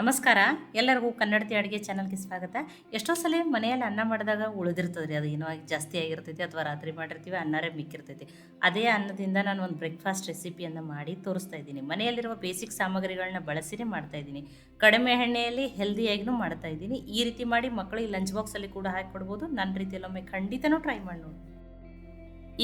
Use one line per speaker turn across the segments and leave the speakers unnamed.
ನಮಸ್ಕಾರ. ಎಲ್ಲರಿಗೂ ಕನ್ನಡತಿ ಅಡುಗೆ ಚಾನಲ್ಗೆ ಸ್ವಾಗತ. ಎಷ್ಟೋ ಸಲ ಮನೆಯಲ್ಲಿ ಅನ್ನ ಮಾಡಿದಾಗ ಉಳಿದಿರ್ತದೆ ರೀ ಅದು ಏನೋ ಜಾಸ್ತಿ ಆಗಿರ್ತೈತಿ ಅಥವಾ ರಾತ್ರಿ ಮಾಡಿರ್ತೀವಿ, ಅನ್ನರೇ ಮಿಕ್ಕಿರ್ತೈತಿ. ಅದೇ ಅನ್ನದಿಂದ ನಾನು ಒಂದು ಬ್ರೇಕ್ಫಾಸ್ಟ್ ರೆಸಿಪಿಯನ್ನು ಮಾಡಿ ತೋರಿಸ್ತಾ ಇದ್ದೀನಿ. ಮನೆಯಲ್ಲಿರುವ ಬೇಸಿಕ್ ಸಾಮಗ್ರಿಗಳನ್ನ ಬಳಸಿನೇ ಮಾಡ್ತಾ ಇದ್ದೀನಿ. ಕಡಿಮೆ ಎಣ್ಣೆಯಲ್ಲಿ ಹೆಲ್ದಿಯಾಗಿನೂ ಮಾಡ್ತಾ ಇದ್ದೀನಿ. ಈ ರೀತಿ ಮಾಡಿ ಮಕ್ಕಳಿಗೆ ಲಂಚ್ ಬಾಕ್ಸಲ್ಲಿ ಕೂಡ ಹಾಕಿ ಕೊಡ್ಬೋದು. ನನ್ನ ರೀತಿಯಲ್ಲೊಮ್ಮೆ ಖಂಡಿತನೂ ಟ್ರೈ ಮಾಡಿ ನೋಡಿ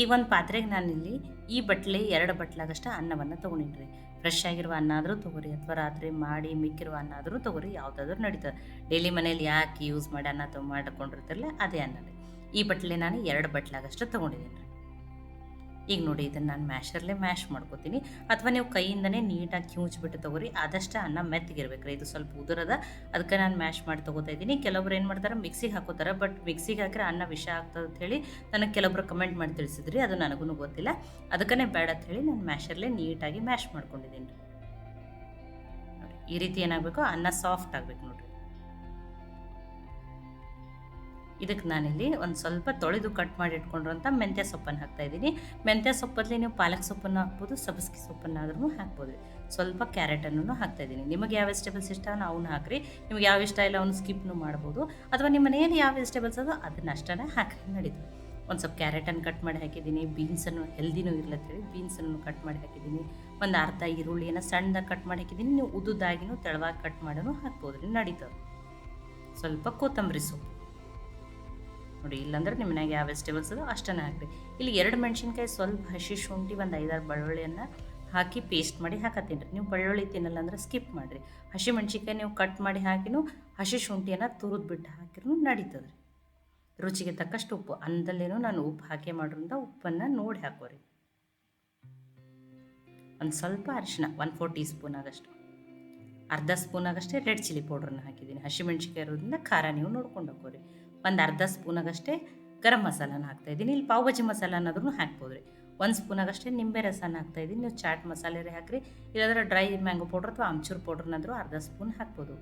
ಈ ಒಂದು ಪಾತ್ರೆಗೆ ನಾನಿಲ್ಲಿ ಈ ಬಟ್ಲೆ ಎರಡು ಬಟ್ಲಾಗಷ್ಟು ಅನ್ನವನ್ನು ತೊಗೊಂಡಿನ್ರಿ. ಫ್ರೆಶ್ ಆಗಿರುವ ಅನ್ನ ಆದರೂ ತೊಗೊರಿ, ಅಥವಾ ರಾತ್ರಿ ಮಾಡಿ ಮಿಕ್ಕಿರುವ ಅನ್ನ ಆದರೂ ತೊಗೊರಿ, ಯಾವುದಾದ್ರೂ ನಡೀತದೆ. ಡೈಲಿ ಮನೇಲಿ ಯಾಕೆ ಯೂಸ್ ಮಾಡಿ ಅನ್ನ ತೊಗೊಂಡು ಮಾಡ್ಕೊಂಡಿರ್ತಿರಲ್ಲ ಅದೇ ಅನ್ನನೇ ಈ ಬಟ್ಲೆ ನಾನು ಎರಡು ಬಟ್ಲಾಗಷ್ಟು ತೊಗೊಂಡಿದ್ದೀನಿ ಈಗ ನೋಡಿ, ಇದನ್ನು ನಾನು ಮ್ಯಾಶರ್ಲೆ ಮ್ಯಾಶ್ ಮಾಡ್ಕೋತೀನಿ. ಅಥವಾ ನೀವು ಕೈಯಿಂದನೇ ನೀಟಾಗಿ ಕಿವುಚ್ಬಿಟ್ಟು ತೊಗೊರಿ. ಆದಷ್ಟು ಅನ್ನ ಮೆತ್ತಗಿರ್ಬೇಕು ರೀ ಇದು ಸ್ವಲ್ಪ ಉದುರದ ಅದಕ್ಕೆ ನಾನು ಮ್ಯಾಶ್ ಮಾಡಿ ತೊಗೋತಾ ಇದ್ದೀನಿ. ಕೆಲವೊಬ್ರು ಏನು ಮಾಡ್ತಾರೆ ಮಿಕ್ಸಿಗೆ ಹಾಕೋತಾರೆ. ಬಟ್ ಮಿಕ್ಸಿಗೆ ಹಾಕಿದ್ರೆ ಅನ್ನ ವಿಷ ಆಗ್ತದೆ ಅಂತ ಹೇಳಿ ನನಗೆ ಕೆಲವೊಬ್ರು ಕಮೆಂಟ್ ಮಾಡಿ ತಿಳಿಸಿದ್ರಿ. ಅದು ನನಗೂ ಗೊತ್ತಿಲ್ಲ. ಅದಕ್ಕೇ ಬೇಡ ಅಂತ ಹೇಳಿ ನಾನು ಮ್ಯಾಶರ್ಲೆ ನೀಟಾಗಿ ಮ್ಯಾಶ್ ಮಾಡ್ಕೊಂಡಿದ್ದೀನಿ. ಈ ರೀತಿ ಏನಾಗಬೇಕು? ಅನ್ನ ಸಾಫ್ಟ್ ಆಗಬೇಕು ನೋಡಿರಿ. ಇದಕ್ಕೆ ನಾನಿಲ್ಲಿ ಒಂದು ಸ್ವಲ್ಪ ತೊಳೆದು ಕಟ್ ಮಾಡಿ ಇಟ್ಕೊಂಡಿರೋಂಥ ಮೆಂತ್ಯ ಸೊಪ್ಪನ್ನು ಹಾಕ್ತಾ ಇದ್ದೀನಿ. ಮೆಂತ್ಯ ಸೊಪ್ಪಲ್ಲಿ ನೀವು ಪಾಲಕ್ ಸೊಪ್ಪನ್ನು ಹಾಕ್ಬೋದು ಸಬ್ಸಿಗೆ ಸೊಪ್ಪನ್ನಾದ್ರೂ ಹಾಕ್ಬೋದು. ಸ್ವಲ್ಪ ಕ್ಯಾರೆಟನ್ನು ಹಾಕ್ತಾ ಇದ್ದೀನಿ. ನಿಮಗೆ ಯಾವ ವೆಜಿಟೇಬಲ್ಸ್ ಇಷ್ಟ ಅವನ್ನ ಹಾಕ್ರಿ. ನಿಮ್ಗೆ ಯಾವ ಇಷ್ಟ ಇಲ್ಲ ಅವ್ನು ಸ್ಕಿಪ್ನು ಮಾಡ್ಬೋದು. ಅಥವಾ ನಿಮ್ಮ ಮನೆಯಲ್ಲಿ ಯಾವ ವೆಜಿಟೇಬಲ್ಸ್ ಅದೋ ಅದನ್ನ ಅಷ್ಟೇ ಹಾಕಿ ನಡೀತು. ಒಂದು ಸ್ವಲ್ಪ ಕ್ಯಾರೆಟನ್ನು ಕಟ್ ಮಾಡಿ ಹಾಕಿದ್ದೀನಿ. ಬೀನ್ಸನ್ನು ಹೆಲ್ದಿನೂ ಇರ್ಲತ್ತೇಳಿ ಬೀನ್ಸನ್ನು ಕಟ್ ಮಾಡಿ ಹಾಕಿದ್ದೀನಿ. ಒಂದು ಅರ್ಧ ಈರುಳ್ಳಿಯನ್ನು ಸಣ್ಣದಾಗಿ ಕಟ್ ಮಾಡಿ ಹಾಕಿದ್ದೀನಿ. ನೀವು ಉದ್ದುದಾಗಿನೂ ತೆಳವಾಗಿ ಕಟ್ ಮಾಡೋನು ಹಾಕ್ಬೋದು ನಡೀತದೆ ಸ್ವಲ್ಪ ಕೊತ್ತಂಬರಿ ಸೊಪ್ಪು. ನೋಡಿ, ಇಲ್ಲಾಂದ್ರೆ ನಿಮ್ಮ ಮನೆಗೆ ಯಾವ ವೆಜಿಟೇಬಲ್ಸ್ ಅದು ಅಷ್ಟನ್ನು ಹಾಕ್ರಿ. ಇಲ್ಲಿ ಎರಡು ಮೆಣಸಿನ್ಕಾಯಿ ಸ್ವಲ್ಪ ಹಸಿ ಶುಂಠಿ ಒಂದು ಐದಾರು ಬೆಳ್ಳುಳ್ಳಿಯನ್ನು ಹಾಕಿ ಪೇಸ್ಟ್ ಮಾಡಿ ಹಾಕತ್ತೀನಿ ರೀ. ನೀವು ಬೆಳ್ಳುಳ್ಳಿ ತಿನ್ನಲ್ಲ ಅಂದ್ರೆ ಸ್ಕಿಪ್ ಮಾಡಿರಿ. ಹಸಿ ಮೆಣಸಿನ್ಕಾಯಿ ನೀವು ಕಟ್ ಮಾಡಿ ಹಾಕಿನೂ ಹಸಿ ಶುಂಠಿಯನ್ನು ತುರಿದು ಬಿಟ್ಟು ಹಾಕಿರೂ ನಡೀತದೆ ರೀ ರುಚಿಗೆ ತಕ್ಕಷ್ಟು ಉಪ್ಪು. ಅಂದಲ್ಲೇನು ನಾನು ಉಪ್ಪು ಹಾಕಿ ಮಾಡೋದ್ರಿಂದ ಉಪ್ಪನ್ನು ನೋಡಿ ಹಾಕೋರಿ. ಒಂದು ಸ್ವಲ್ಪ ಅರಿಶಿನ ಒನ್ ಫೋರ್ ಟೀ ಸ್ಪೂನ್ ಆಗಷ್ಟು. ಅರ್ಧ ಸ್ಪೂನ್ ಆಗಷ್ಟೇ ರೆಡ್ ಚಿಲ್ಲಿ ಪೌಡ್ರನ್ನ ಹಾಕಿದ್ದೀನಿ. ಹಸಿಮೆಣ್ಸಿಕಾಯಿ ಇರೋದ್ರಿಂದ ಖಾರ ನೀವು ನೋಡ್ಕೊಂಡು ಹಾಕೋರಿ. ಒಂದು ಅರ್ಧ ಸ್ಪೂನಾಗಷ್ಟೇ ಗರಂ ಮಸಾಲಾನ ಹಾಕ್ತಾಯಿದ್ದೀನಿ ಇಲ್ಲಿ ಪಾವ್ ಭಾಜಿ ಮಸಾಲ ಅನ್ನೋದ್ರೂ ಹಾಕ್ಬೋದು ರೀ. ಒಂದು ಸ್ಪೂನಾಗಷ್ಟೇ ನಿಂಬೆ ರಸನ ಹಾಕ್ತಾಯಿದ್ದೀನಿ ನೀವು ಚಾಟ್ ಮಸಾಲೆ ರೀ ಹಾಕ್ರಿ. ಇಲ್ಲಾಂದ್ರೆ ಡ್ರೈ ಮ್ಯಾಂಗೋ ಪೌಡ್ರ್ ಅಥವಾ ಆಮ್ಚೂರ್ ಪೌಡ್ರನ್ನಾದರೂ ಅರ್ಧ ಸ್ಪೂನ್ ಹಾಕ್ಬೋದು.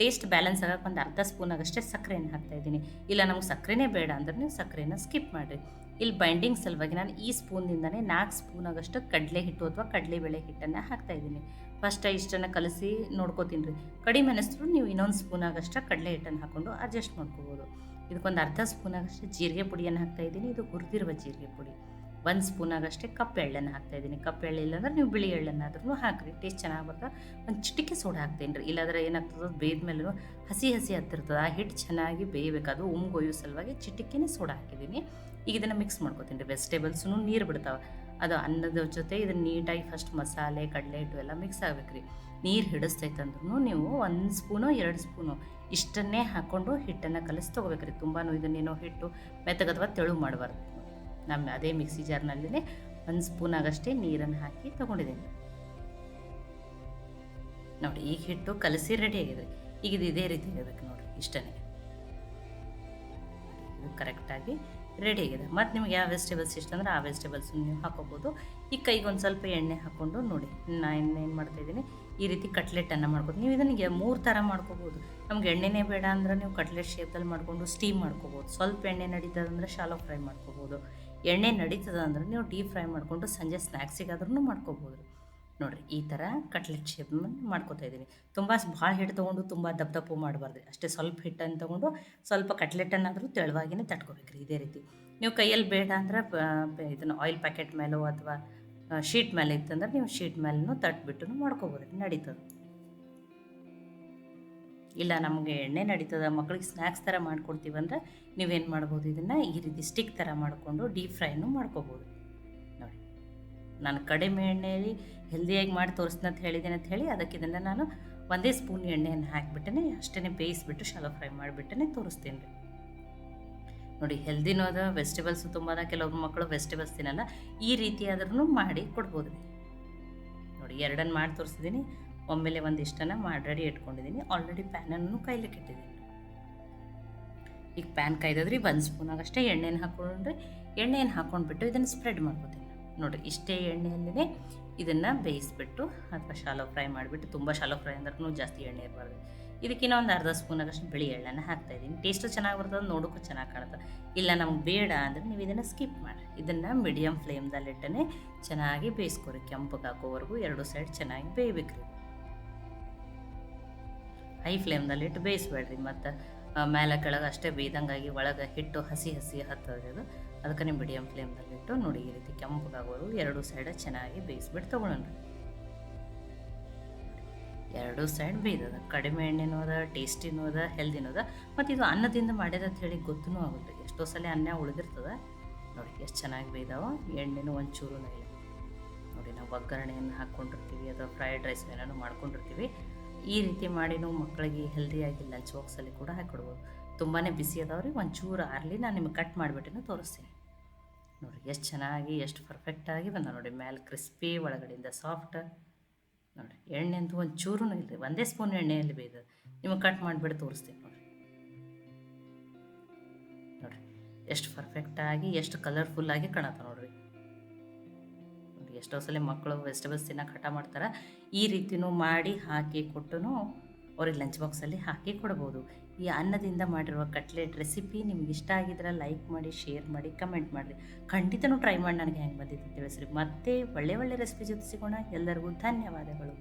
ಟೇಸ್ಟ್ ಬ್ಯಾಲೆನ್ಸ್ ಆಗಕ್ಕೆ ಒಂದು ಅರ್ಧ ಸ್ಪೂನಾಗಷ್ಟೇ ಸಕ್ಕರೆನ ಹಾಕ್ತಾಯಿದ್ದೀನಿ ಇಲ್ಲ, ನಮಗೆ ಸಕ್ಕರೆನೇ ಬೇಡ ಅಂದ್ರೆ ನೀವು ಸಕ್ಕರೆನ ಸ್ಕಿಪ್ ಮಾಡಿರಿ. ಇಲ್ಲಿ ಬೈಂಡಿಂಗ್ ಸಲುವಾಗಿ ನಾನು ಈ ಸ್ಪೂನ್ದಿಂದನೇ ನಾಲ್ಕು ಸ್ಪೂನಾಗಷ್ಟು ಕಡಲೆ ಹಿಟ್ಟು ಅಥವಾ ಕಡಲೆ ಬೇಳೆ ಹಿಟ್ಟನ್ನು ಹಾಕ್ತಾಯಿದ್ದೀನಿ ಫಸ್ಟ್ ಇಷ್ಟನ್ನು ಕಲಸಿ ನೋಡ್ಕೋತೀನಿ ರೀ. ಕಡಿಮೆ ಅನಿಸಿದ್ರು ನೀವು ಇನ್ನೊಂದು ಸ್ಪೂನಾಗಷ್ಟು ಕಡಲೆ ಹಿಟ್ಟನ್ನು ಹಾಕ್ಕೊಂಡು ಅಡ್ಜಸ್ಟ್ ಮಾಡ್ಕೋಬೋದು. ಇದಕ್ಕೊಂದು ಅರ್ಧ ಸ್ಪೂನಾಗಷ್ಟು ಜೀರಿಗೆ ಪುಡಿಯನ್ನು ಹಾಕ್ತಾಯಿದ್ದೀನಿ ಇದು ಹುರಿದಿರುವ ಜೀರಿಗೆ ಪುಡಿ. ಒಂದು ಸ್ಪೂನಾಗಷ್ಟೇ ಕಪ್ಪು ಎಳ್ಳನ್ನು ಹಾಕ್ತಾಯಿದ್ದೀನಿ ಕಪ್ಪು ಎಳ್ಳು ಇಲ್ಲಾಂದ್ರೆ ನೀವು ಬಿಳಿ ಎಳ್ಳನ್ನಾದ್ರೂ ಹಾಕ್ರಿ. ಟೇಸ್ಟ್ ಚೆನ್ನಾಗಿ ಬರ್ತದೆ. ಒಂದು ಚಿಟಿಕೆ ಸೋಡಾ ಹಾಕ್ತೀನಿ ರೀ. ಇಲ್ಲಾದ್ರೆ ಏನಾಗ್ತದೆ? ಬೇಯ್ದ ಮೇಲೂ ಹಸಿ ಹಸಿ ಹತ್ತಿರ್ತದೆ. ಆ ಹಿಟ್ಟು ಚೆನ್ನಾಗಿ ಬೇಯಬೇಕು. ಅದು ಉಮ್ಗೊಯ್ಯೋ ಸಲುವಾಗಿ ಚಿಟಿಕೆನೇ ಸೋಡಾ ಹಾಕಿದ್ದೀನಿ. ಈಗ ಇದನ್ನು ಮಿಕ್ಸ್ ಮಾಡ್ಕೊತೀನಿ ರೀ. ವೆಜಿಟೇಬಲ್ಸ್ನು ನೀರು ಬಿಡ್ತಾವೆ. ಅದು ಅನ್ನದ ಜೊತೆ ಇದನ್ನ ನೀಟಾಗಿ ಫಸ್ಟ್ ಮಸಾಲೆ, ಕಡಲೆ ಹಿಟ್ಟು ಎಲ್ಲ ಮಿಕ್ಸ್ ಆಗ್ಬೇಕು ರೀ ನೀರು ಹಿಡಿಸ್ತೈತಂದ್ರೂ ನೀವು ಒಂದು ಸ್ಪೂನು, ಎರಡು ಸ್ಪೂನು ಇಷ್ಟನ್ನೇ ಹಾಕ್ಕೊಂಡು ಹಿಟ್ಟನ್ನು ಕಲಸಿ ತೊಗೋಬೇಕ್ರಿ. ತುಂಬಾ ಇದನ್ನೇನೋ ಹಿಟ್ಟು ಮೆತ್ತಗೆ ಅಥವಾ ತೆಳು ಮಾಡಬಾರ್ದು. ನಮ್ಮ ಅದೇ ಮಿಕ್ಸಿ ಜಾರ್ನಲ್ಲಿ ಒಂದು ಸ್ಪೂನ್ ಆಗಷ್ಟೇ ನೀರನ್ನು ಹಾಕಿ ತೊಗೊಂಡಿದ್ದೀನಿ. ನೋಡಿ, ಈಗ ಹಿಟ್ಟು ಕಲಸಿ ರೆಡಿ ಆಗಿದೆ ಈಗ ಇದು ಇದೇ ರೀತಿ ಇರಬೇಕು ನೋಡಿರಿ ಇಷ್ಟನೇ ಇದು ಕರೆಕ್ಟಾಗಿ ರೆಡಿ ಆಗಿದೆ. ಮತ್ತು ನಿಮ್ಗೆ ಯಾವ ವೆಜಿಟೇಬಲ್ಸ್ ಇಷ್ಟ ಅಂದ್ರೆ ಆ ವೆಜಿಟೇಬಲ್ಸ್ ನೀವು ಹಾಕೋಬೋದು. ಈ ಕೈಗೆ ಒಂದು ಸ್ವಲ್ಪ ಎಣ್ಣೆ ಹಾಕ್ಕೊಂಡು ನೋಡಿ. ನಾನು ಏನು ಮಾಡ್ತಾಯಿದ್ದೀನಿ ಈ ರೀತಿ ಕಟ್ಲೆಟನ್ನು ಮಾಡ್ಕೊಬೋದು ನೀವು ಇದನ್ನು ಮೂರು ಥರ ಮಾಡ್ಕೋಬೋದು. ನಮ್ಗೆ ಎಣ್ಣೆನೇ ಬೇಡ ಅಂದ್ರೆ ನೀವು ಕಟ್ಲೆಟ್ ಶೇಪಲ್ಲಿ ಮಾಡ್ಕೊಂಡು ಸ್ಟೀಮ್ ಮಾಡ್ಕೋಬೋದು. ಸ್ವಲ್ಪ ಎಣ್ಣೆ ನಡೀತದೆ ಅಂದರೆ ಶಾಲೋ ಫ್ರೈ ಮಾಡ್ಕೋಬೋದು. ಎಣ್ಣೆ ನಡೀತದೆ ಅಂದ್ರೆ ನೀವು ಡೀಪ್ ಫ್ರೈ ಮಾಡಿಕೊಂಡು ಸಂಜೆ ಸ್ನ್ಯಾಕ್ಸಿಗಾದ್ರೂ ಮಾಡ್ಕೋಬೋದು. ನೋಡಿರಿ, ಈ ಥರ ಕಟ್ಲೆಟ್ ಶೇಪ್ ಮಾಡ್ಕೋತಾ ಇದ್ದೀನಿ. ತುಂಬ ಭಾಳ ಹಿಟ್ಟು ತೊಗೊಂಡು ತುಂಬ ದಪ್ಪ ದಪ್ಪು ಮಾಡಬಾರ್ದು. ಅಷ್ಟೇ ಸ್ವಲ್ಪ ಹಿಟ್ಟನ್ನು ತೊಗೊಂಡು ಸ್ವಲ್ಪ ಕಟ್ಲೆಟನ್ನಾದರೂ ತೆಳುವಾಗಿನೇ ತಟ್ಕೋಬೇಕು ರೀ ಇದೇ ರೀತಿ. ನೀವು ಕೈಯಲ್ಲಿ ಬೇಡ ಅಂದ್ರೆ ಇದನ್ನು ಆಯಿಲ್ ಪ್ಯಾಕೆಟ್ ಮೇಲೋ ಅಥವಾ ಶೀಟ್ ಮೇಲೆ ಇತ್ತಂದ್ರೆ ನೀವು ಶೀಟ್ ಮೇಲೂ ತಟ್ಬಿಟ್ಟು ಮಾಡ್ಕೋಬೋದು, ನಡೀತದೆ. ಇಲ್ಲ ನಮಗೆ ಎಣ್ಣೆ ನಡೀತದೆ, ಮಕ್ಳಿಗೆ ಸ್ನ್ಯಾಕ್ಸ್ ಥರ ಮಾಡ್ಕೊಡ್ತೀವಂದ್ರೆ ನೀವೇನು ಮಾಡ್ಬೋದು, ಇದನ್ನು ಈ ರೀತಿ ಸ್ಟಿಕ್ ಥರ ಮಾಡಿಕೊಂಡು ಡೀಪ್ ಫ್ರೈನು ಮಾಡ್ಕೋಬೋದು. ನಾನು ಕಡಿಮೆ ಎಣ್ಣೆಯಲ್ಲಿ ಹೆಲ್ದಿಯಾಗಿ ಮಾಡಿ ತೋರಿಸ್ತೀನಿ ಅಂತ ಹೇಳಿದ್ದೀನಿ ಅಂತ ಹೇಳಿ ಅದಕ್ಕೆ ಇದನ್ನು ನಾನು ಒಂದೇ ಸ್ಪೂನ್ ಎಣ್ಣೆಯನ್ನು ಹಾಕಿಬಿಟ್ಟೆ ಅಷ್ಟೇ ಬೇಯಿಸ್ಬಿಟ್ಟು ಶಾಲೋ ಫ್ರೈ ಮಾಡಿಬಿಟ್ಟೆ ತೋರಿಸ್ತೀನಿ ರೀ. ನೋಡಿ ಹೆಲ್ದಿನೂ ಅದ ವೆಜಿಟೇಬಲ್ಸು ತುಂಬ ಅದ ಮಕ್ಕಳು ವೆಜಿಟೇಬಲ್ಸ್ ತಿನ್ನಲ್ಲ, ಈ ರೀತಿ ಆದ್ರೂ ಮಾಡಿ ಕೊಡ್ಬೋದು ರೀ. ನೋಡಿ, ಎರಡನ್ನು ಮಾಡಿ ತೋರಿಸಿದ್ದೀನಿ, ಒಮ್ಮೆಲೆ ಒಂದಿಷ್ಟನ್ನು ಮಾಡಿ ರೆಡಿ ಇಟ್ಕೊಂಡಿದ್ದೀನಿ ಆಲ್ರೆಡಿ ಪ್ಯಾನನ್ನು ಕೈಲಿ ಇಟ್ಟಿದ್ದೀನಿ ಈಗ ಪ್ಯಾನ್ ಕಾಯ್ದದ್ರಿ, ಒಂದು ಸ್ಪೂನಾಗಷ್ಟೇ ಎಣ್ಣೆನ ಹಾಕ್ಕೊಂಡ್ರೆ ಎಣ್ಣೆಯನ್ನು ಹಾಕ್ಕೊಂಡ್ಬಿಟ್ಟು ಇದನ್ನು ಸ್ಪ್ರೆಡ್ ಮಾಡ್ಕೊತೀನಿ. ನೋಡಿರಿ, ಇಷ್ಟೇ ಎಣ್ಣೆಯಲ್ಲೇ ಇದನ್ನು ಬೇಯಿಸ್ಬಿಟ್ಟು ಅಥವಾ ಶಾಲೋ ಫ್ರೈ ಮಾಡಿಬಿಟ್ಟು, ತುಂಬ ಶಾಲೋ ಫ್ರೈ ಅಂದ್ರೂ ಜಾಸ್ತಿ ಎಣ್ಣೆ ಇರಬಾರ್ದು. ಇದಕ್ಕಿನ್ನ ಒಂದು ಅರ್ಧ ಸ್ಪೂನ್ ಆಗಷ್ಟು ಬಿಳಿ ಎಳ್ಳನ್ನು ಹಾಕ್ತಾಯಿದ್ದೀನಿ ಟೇಸ್ಟು ಚೆನ್ನಾಗಿ ಬರ್ತದೆ, ನೋಡೋಕ್ಕೂ ಚೆನ್ನಾಗಿ ಕಾಣುತ್ತೆ. ಇಲ್ಲ, ನಮ್ಗೆ ಬೇಡ ಅಂದರೆ ನೀವು ಇದನ್ನು ಸ್ಕಿಪ್ ಮಾಡಿ. ಇದನ್ನು ಮೀಡಿಯಮ್ ಫ್ಲೇಮ್ದಲ್ಲಿಟ್ಟನೆ ಚೆನ್ನಾಗಿ ಬೇಯಿಸ್ಕೊರಿ. ಕೆಂಪಗೆ ಹಾಕೋವರೆಗೂ ಎರಡು ಸೈಡ್ ಚೆನ್ನಾಗಿ ಬೇಯಬೇಕ್ರಿ. ಹೈ ಫ್ಲೇಮ್ನಲ್ಲಿಟ್ಟು ಬೇಯಿಸ್ಬೇಡ್ರಿ ಮತ್ತು. ಮೇಲೆ ಕೆಳಗೆ ಅಷ್ಟೇ ಬೇಯ್ದಂಗಾಗಿ ಒಳಗೆ ಹಿಟ್ಟು ಹಸಿ ಹಸಿ ಹತ್ತೋದು ಅದು. ಅದಕ್ಕೆ ಮೀಡಿಯಮ್ ಫ್ಲೇಮ್ನಲ್ಲಿಟ್ಟು ನೋಡಿ ಈ ರೀತಿ ಕೆಂಪಗಾಗೋದು. ಎರಡು ಸೈಡ ಚೆನ್ನಾಗಿ ಬೇಯಿಸ್ಬಿಟ್ಟು ತೊಗೊಳೋಣ. ಎರಡು ಸೈಡ್ ಬೇಯ್ದದ. ಕಡಿಮೆ ಎಣ್ಣೆನೂ ಅದ ಟೇಸ್ಟಿನೂ ಅದ ಹೆಲ್ದಿನೂ ಅದ. ಮತ್ತು ಇದು ಅನ್ನದಿಂದ ಮಾಡ್ಯದ ಅಂತ ಹೇಳಿ ಗೊತ್ತೂ ಆಗುತ್ತೆ ಎಷ್ಟೋ ಸಲ ಅನ್ನ ಉಳಿದಿರ್ತದೆ. ನೋಡಿ ಎಷ್ಟು ಚೆನ್ನಾಗಿ ಬೇಯ್ದಾವ. ಎಣ್ಣೆನೂ ಒಂಚೂರು ನೋಡಿ ನಾವು ಒಗ್ಗರಣೆಯನ್ನು ಹಾಕ್ಕೊಂಡಿರ್ತೀವಿ ಅಥವಾ ಫ್ರೈಡ್ ರೈಸ್ ಏನಾದ್ರು ಮಾಡ್ಕೊಂಡಿರ್ತೀವಿ. ಈ ರೀತಿ ಮಾಡಿನೂ ಮಕ್ಕಳಿಗೆ ಹೆಲ್ದಿಯಾಗಿ ಲಂಚ್ ಬಾಕ್ಸಲ್ಲಿ ಕೂಡ ಹಾಕಿಕೊಡ್ಬೋದು ತುಂಬಾ ಬಿಸಿ ಅದಾವ್ರಿ, ಒಂಚೂರು ಆರಲಿ ನಾನು ನಿಮಗೆ ಕಟ್ ಮಾಡಿಬಿಟ್ಟು ತೋರಿಸ್ತೀನಿ. ನೋಡಿ ಎಷ್ಟು ಚೆನ್ನಾಗಿ, ಎಷ್ಟು ಪರ್ಫೆಕ್ಟಾಗಿ ಬಂದ ನೋಡಿ ಮೇಲೆ ಕ್ರಿಸ್ಪಿ ಒಳಗಡೆಯಿಂದ ಸಾಫ್ಟ್ ನೋಡಿ ಎಣ್ಣೆ ಅಂತೂ ಒಂಚೂರು ಇಲ್ಲ ಒಂದೇ ಸ್ಪೂನ್ ಎಣ್ಣೆಯಲ್ಲಿ ಬೇಯ್ದು ನಿಮಗೆ ಕಟ್ ಮಾಡಿಬಿಟ್ಟು ತೋರಿಸ್ತೀನಿ ನೋಡಿ ನೋಡಿ ಎಷ್ಟು ಪರ್ಫೆಕ್ಟಾಗಿ ಎಷ್ಟು ಕಲರ್ಫುಲ್ಲಾಗಿ ಕಾಣತ್ತ ಎಷ್ಟೋ ಸಲ ಮಕ್ಕಳು ವೆಜಿಟೇಬಲ್ಸ್ ತಿನ್ನಕ್ಕೆ ಹಠ ಮಾಡ್ತಾರೆ. ಈ ರೀತಿನೂ ಮಾಡಿ ಹಾಕಿ ಕೊಟ್ಟು ಅವ್ರಿಗೆ ಲಂಚ್ ಬಾಕ್ಸಲ್ಲಿ ಹಾಕಿ ಕೊಡ್ಬೋದು. ಈ ಅನ್ನದಿಂದ ಮಾಡಿರುವ ಕಟ್ಲೆಟ್ ರೆಸಿಪಿ ನಿಮ್ಗೆ ಇಷ್ಟ ಆಗಿದ್ರೆ ಲೈಕ್ ಮಾಡಿ, ಶೇರ್ ಮಾಡಿ, ಕಮೆಂಟ್ ಮಾಡಿರಿ ಖಂಡಿತನೂ ಟ್ರೈ ಮಾಡಿ, ನನಗೆ ಹೆಂಗೆ ಬಂದಿತ್ತು ತಿಳಿಸ್ರಿ. ಮತ್ತೆ ಒಳ್ಳೆ ಒಳ್ಳೆ ರೆಸಿಪಿ ಜೊತೆ ಸಿಗೋಣ. ಎಲ್ಲರಿಗೂ ಧನ್ಯವಾದಗಳು.